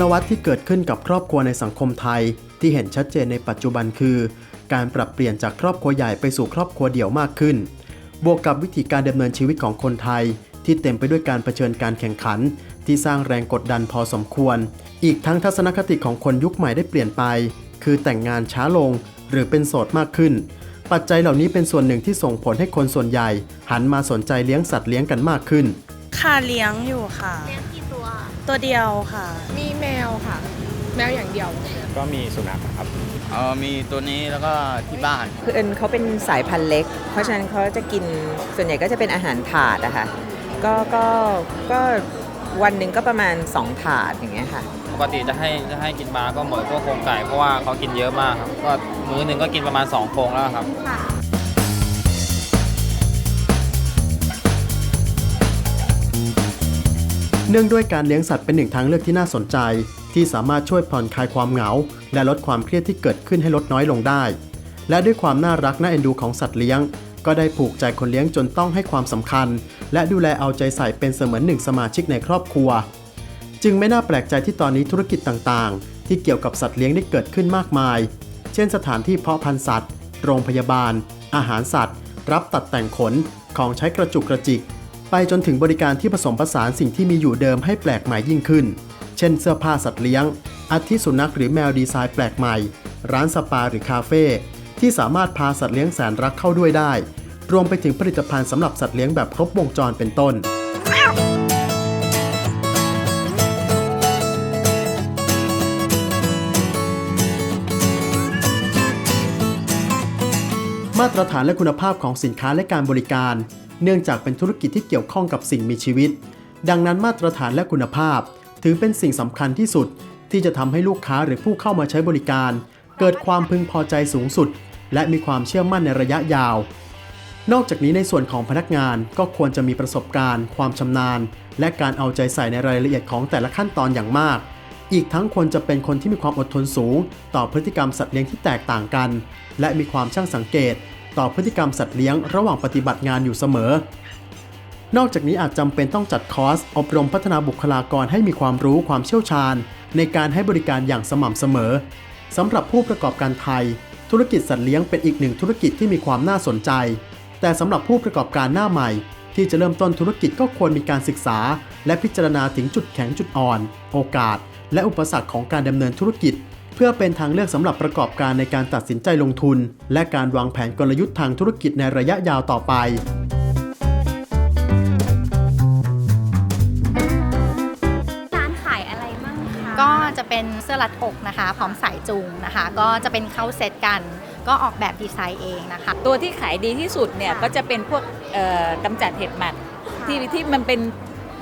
ลวัตที่เกิดขึ้นกับครอบครัวในสังคมไทย ที่เห็นชัดเจนในปัจจุบันคือ การปรับเปลี่ยนจากครอบครัวใหญ่ไปสู่ครอบครัวเดี่ยวมากขึ้น บวกกับวิธีการดำเนินชีวิตของคนไทย ที่เต็มไปด้วยการเผชิญการแข่งขัน ที่สร้างแรงกดดันพอสมควร อีกทั้งทัศนคติของคนยุคใหม่ได้เปลี่ยนไป คือแต่งงานช้าลงหรือเป็นโสดมากขึ้น ปัจจัยเหล่านี้เป็นส่วนหนึ่งที่ส่งผลให้คนส่วนใหญ่ หันมาสนใจเลี้ยงสัตว์เลี้ยงกันมากขึ้น ค่ะเลี้ยงอยู่ค่ะ ตัวตัวเดียวค่ะ มีแมวค่ะ แมวอย่างเดียว ก็มีสุนัขครับเออมีตัวนี้แล้วก็ที่บ้าน คือเอิญเขาเป็นสายพันธุ์เล็ก เพราะฉะนั้นเขาจะกินส่วนใหญ่ก็จะเป็นอาหารถาดอะค่ะก็ก็ก็วันหนึ่งก็ประมาณ 2 ถาดอย่างเงี้ยค่ะ ปกติจะให้จะให้กินปลาก็หมดพวกโครงไก่เพราะว่าเขากินเยอะมากครับก็มื้อหนึ่งก็กินประมาณ2โครงแล้วครับ เนื่องด้วยการเลี้ยงสัตว์เป็นหนึ่งทางเลือกที่น่าสนใจ ที่สามารถช่วยผ่อนคลายความเหงา และลดความเครียดที่เกิดขึ้นให้ลดน้อยลงได้ และด้วยความน่ารักน่าเอ็นดูของสัตว์เลี้ยง ก็ได้ผูกใจคนเลี้ยงจนต้องให้ความสำคัญ และดูแลเอาใจใส่เป็นเสมือนหนึ่งสมาชิกในครอบครัว จึงไม่น่าแปลกใจที่ตอนนี้ธุรกิจต่างๆ ที่เกี่ยวกับสัตว์เลี้ยงได้เกิดขึ้นมากมาย เช่น สถานที่เพาะพันธุ์สัตว์ โรงพยาบาล อาหารสัตว์ รับตัดแต่งขน ของใช้กระจุกกระจิก ไปจนถึงบริการที่ผสมผสานสิ่งที่มีอยู่เดิมให้แปลกใหม่ยิ่งขึ้น เช่นเสื้อผ้าสัตว์เลี้ยง อาทิสุนัขหรือแมวดีไซน์แปลกใหม่ ร้านสปาหรือคาเฟ่ที่สามารถพาสัตว์เลี้ยงแสนรักเข้าด้วยได้ รวมไปถึงผลิตภัณฑ์สำหรับสัตว์เลี้ยงแบบครบวงจรเป็นต้น มาตรฐานและคุณภาพของสินค้าและการบริการ เนื่องจากเป็นธุรกิจที่เกี่ยวข้องกับสิ่งมีชีวิต ดังนั้นมาตรฐานและคุณภาพ ถือเป็นสิ่งสำคัญที่สุด ที่จะทำให้ลูกค้าหรือผู้เข้ามาใช้บริการ เกิดความพึงพอใจสูงสุด และมีความเชื่อมั่นในระยะยาว นอกจากนี้ในส่วนของพนักงานก็ควรจะมีประสบการณ์ ความชำนาญ และการเอาใจใส่ในรายละเอียดของแต่ละขั้นตอนอย่างมากอีกทั้งควรจะเป็นคนที่มีความอดทนสูง ต่อพฤติกรรมสัตว์เลี้ยงที่แตกต่างกัน และมีความช่างสังเกต ต่อพฤติกรรมสัตว์เลี้ยงระหว่างปฏิบัติงานอยู่เสมอ นอกจากนี้อาจจำเป็นต้องจัดคอร์สอบรมพัฒนาบุคลากรให้มีความรู้ความเชี่ยวชาญ ในการให้บริการอย่างสม่ำเสมอสำหรับผู้ประกอบการไทย ธุรกิจสัตว์เลี้ยงเป็นอีกหนึ่งธุรกิจที่มีความน่าสนใจ แต่สำหรับผู้ประกอบการหน้าใหม่ ที่จะเริ่มต้นธุรกิจก็ควรมีการศึกษา และพิจารณาถึงจุดแข็งจุดอ่อน โอกาส และอุปสรรคของการดำเนินธุรกิจ เพื่อเป็นทางเลือกสำหรับประกอบการในการตัดสินใจลงทุน และการวางแผนกลยุทธ์ทางธุรกิจในระยะยาวต่อไปร้านขายอะไรมั่งคะก็จะเป็นเสื้อรัดอกนะคะ พร้อมสายจูงนะคะ ก็จะเป็นเข้าเซตกัน ก็ออกแบบดีไซน์เองนะคะ ตัวที่ขายดีที่สุดเนี่ยค่ะก็จะเป็นพวกเอ่อกำจัดเห็บหมัดที่ที่มันเป็น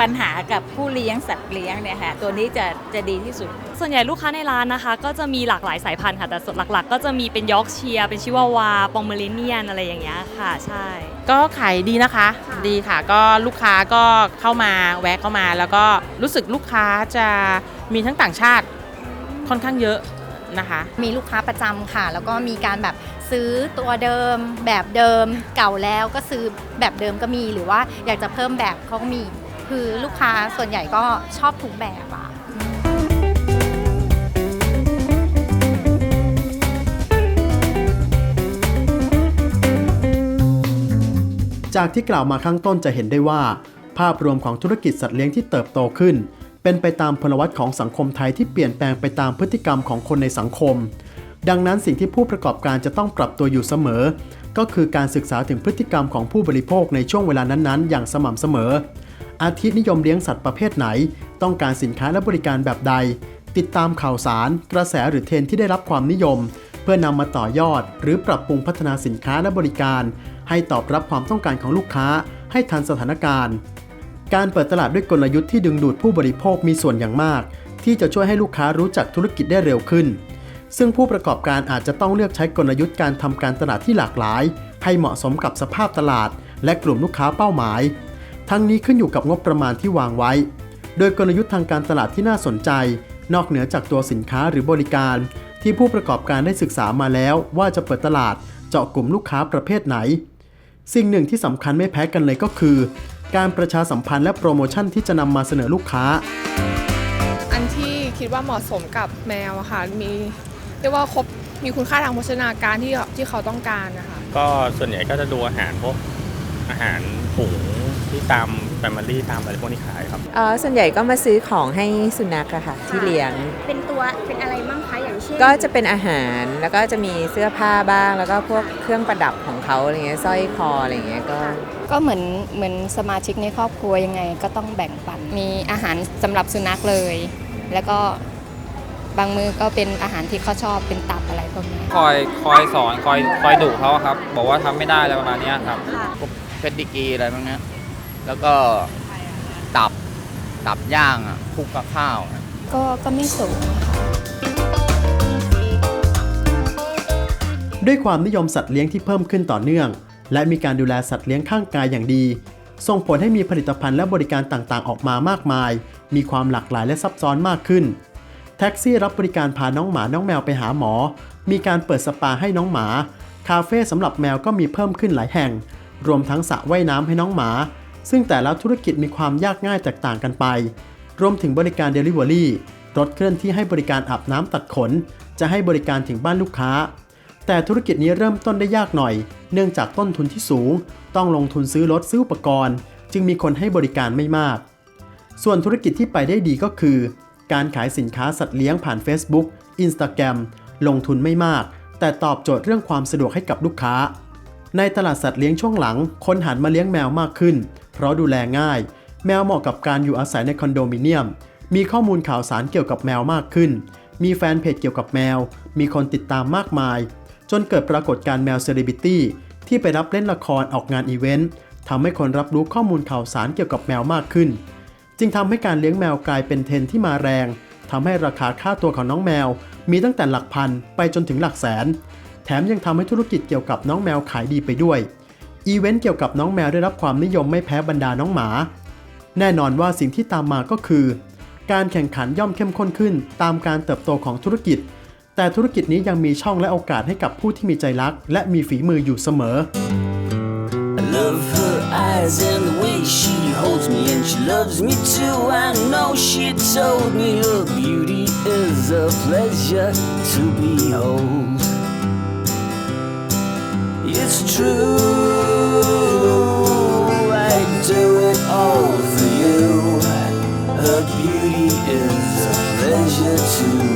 ปัญหากับผู้เลี้ยงสัตว์เลี้ยงเนี่ยค่ะตัวนี้จะจะดีที่สุด ส่วนใหญ่ลูกค้าในร้านนะคะ ก็จะมีหลากหลายสายพันธุ์ค่ะแต่ส่วนหลักๆ ก็จะมีเป็นยอร์กเชียร์เป็นชิวาวาปอมเมอริเนียนอะไรอย่างเงี้ยค่ะ ใช่ ก็ขายดีนะคะ ดีค่ะก็ลูกค้าก็เข้ามาแวะเข้ามา แล้วก็รู้สึกลูกค้าจะมีทั้งต่างชาติค่อนข้างเยอะนะคะมีลูกค้าประจำค่ะ แล้วก็มีการแบบซื้อตัวเดิมแบบเดิมเก่าแล้วก็ซื้อแบบเดิมก็มี หรือว่าอยากจะเพิ่มแบบเขาก็มี คือลูกค้าส่วนใหญ่ก็ชอบทุกแบบอะจากที่กล่าวมาข้างต้นจะเห็นได้ว่า ภาพรวมของธุรกิจสัตว์เลี้ยงที่เติบโตขึ้น เป็นไปตามพลวัตของสังคมไทยที่เปลี่ยนแปลงไปตามพฤติกรรมของคนในสังคม ดังนั้นสิ่งที่ผู้ประกอบการจะต้องปรับตัวอยู่เสมอ ก็คือการศึกษาถึงพฤติกรรมของผู้บริโภคในช่วงเวลานั้นๆ อย่างสม่ำเสมอ อาทินิยมเลี้ยงสัตว์ประเภทไหน ต้องการสินค้าและบริการแบบใด ติดตามข่าวสาร กระแสหรือเทรนที่ได้รับความนิยม เพื่อนำมาต่อยอด หรือปรับปรุงพัฒนาสินค้าและบริการ ให้ตอบรับความต้องการของลูกค้า ให้ทันสถานการณ์ การเปิดตลาดด้วยกลยุทธ์ที่ดึงดูดผู้บริโภคมีส่วนอย่างมาก ที่จะช่วยให้ลูกค้ารู้จักธุรกิจได้เร็วขึ้น ซึ่งผู้ประกอบการอาจจะต้องเลือกใช้กลยุทธ์การทำการตลาดที่หลากหลาย ให้เหมาะสมกับสภาพตลาด และกลุ่มลูกค้าเป้าหมาย ทั้งนี้ขึ้นอยู่กับงบประมาณที่วางไว้ โดยกลยุทธ์ทางการตลาดที่น่าสนใจ นอกเหนือจากตัวสินค้าหรือบริการ ที่ผู้ประกอบการได้ศึกษามาแล้ว ว่าจะเปิดตลาดเจาะกลุ่มลูกค้าประเภทไหน สิ่งหนึ่งที่สำคัญไม่แพ้กันเลยก็คือ การประชาสัมพันธ์และโปรโมชั่นที่จะนำมาเสนอลูกค้า อันที่คิดคิดว่าเหมาะสมกับแมวอะค่ะมีเรียกว่าครบมีคุณค่าทางโภชนาการที่ที่เขาต้องการนะคะก็ส่วนใหญ่ก็จะดูอาหารพวก อาหารถุงที่ตามแฟมิลี่ตามอะไรพวกนี้ขายครับ เอ่อส่วนใหญ่ก็มาซื้อของให้สุนัขอะค่ะ ที่เลี้ยง เป็นตัวเป็นอะไรบ้างคะอย่างเช่นก็จะเป็นอาหารแล้วก็จะมีเสื้อผ้าบ้าง แล้วก็พวกเครื่องประดับของเขาอะไรเงี้ยสร้อยคออะไรเงี้ยก็ ก็เหมือนเหมือนสมาชิกในครอบครัวยังไงก็ต้องแบ่งปัน มีอาหารสำหรับสุนัขเลย แล้วก็บางมือก็เป็นอาหารที่เขาชอบเป็นตับอะไรพวกนี้ คอยคอยสอนคอยคอยดุเขาครับ บอกว่าทำไม่ได้อะไรประมาณเนี้ยครับพวกเพ ชรดิกรีอะไรพวกเนี้ยแล้วก็ตับตับย่างอะคลุกกับข้าวอะก็ก็ไม่สูงค่ะด้วยความนิยมสัตว์เลี้ยงที่เพิ่มขึ้นต่อเนื่อง และมีการดูแลสัตว์เลี้ยงข้างกายอย่างดี ส่งผลให้มีผลิตภัณฑ์และบริการต่างๆ ออกมามากมาย มีความหลากหลายและซับซ้อนมากขึ้น แท็กซี่รับบริการพาน้องหมาน้องแมวไปหาหมอ มีการเปิดสปาให้น้องหมา คาเฟ่สำหรับแมวก็มีเพิ่มขึ้นหลายแห่ง รวมทั้งสระว่ายน้ำให้น้องหมา ซึ่งแต่ละธุรกิจมีความยากง่ายแตกต่างกันไป รวมถึงบริการ Delivery รถเคลื่อนที่ให้บริการอาบน้ำตัดขน จะให้บริการถึงบ้านลูกค้า แต่ธุรกิจนี้เริ่มต้นได้ยากหน่อย เนื่องจากต้นทุนที่สูง ต้องลงทุนซื้อรถซื้ออุปกรณ์ จึงมีคนให้บริการไม่มาก ส่วนธุรกิจที่ไปได้ดีก็คือ การขายสินค้าสัตว์เลี้ยงผ่าน Facebook Instagram ลงทุนไม่มาก แต่ตอบโจทย์เรื่องความสะดวกให้กับลูกค้า ในตลาดสัตว์เลี้ยงช่วงหลัง คนหันมาเลี้ยงแมวมากขึ้น เพราะดูแลง่าย แมวเหมาะกับการอยู่อาศัยในคอนโดมิเนียม มีข้อมูลข่าวสารเกี่ยวกับแมวมากขึ้น มีแฟนเพจเกี่ยวกับแมว มีคนติดตามมากมาย จนเกิดปรากฏการณ์แมวเซเลบิตี้ที่ไปรับเล่นละครออกงานอีเวนต์ทำให้คนรับรู้ข้อมูลข่าวสารเกี่ยวกับแมวมากขึ้น จึงทำให้การเลี้ยงแมวกลายเป็นเทรนที่มาแรงทำให้ราคาค่าตัวของน้องแมว มีตั้งแต่หลักพันไปจนถึงหลักแสน แถมยังทำให้ธุรกิจเกี่ยวกับน้องแมวขายดีไปด้วยอีเวนต์เกี่ยวกับน้องแมวได้รับความนิยมไม่แพ้บรรดาน้องหมา แน่นอนว่าสิ่งที่ตามมาก็คือ การแข่งขันย่อมเข้มข้นขึ้น ตามการเติบโตของธุรกิจ แต่ธุรกิจนี้ยังมีช่องและโอกาสให้กับผู้ที่มีใจรัก และมีฝีมืออยู่เสมอ eyes and the way she holds me, and she loves me too. I know she told me her beauty is a pleasure to behold. It's true, I do it all for you. Her beauty is a pleasure to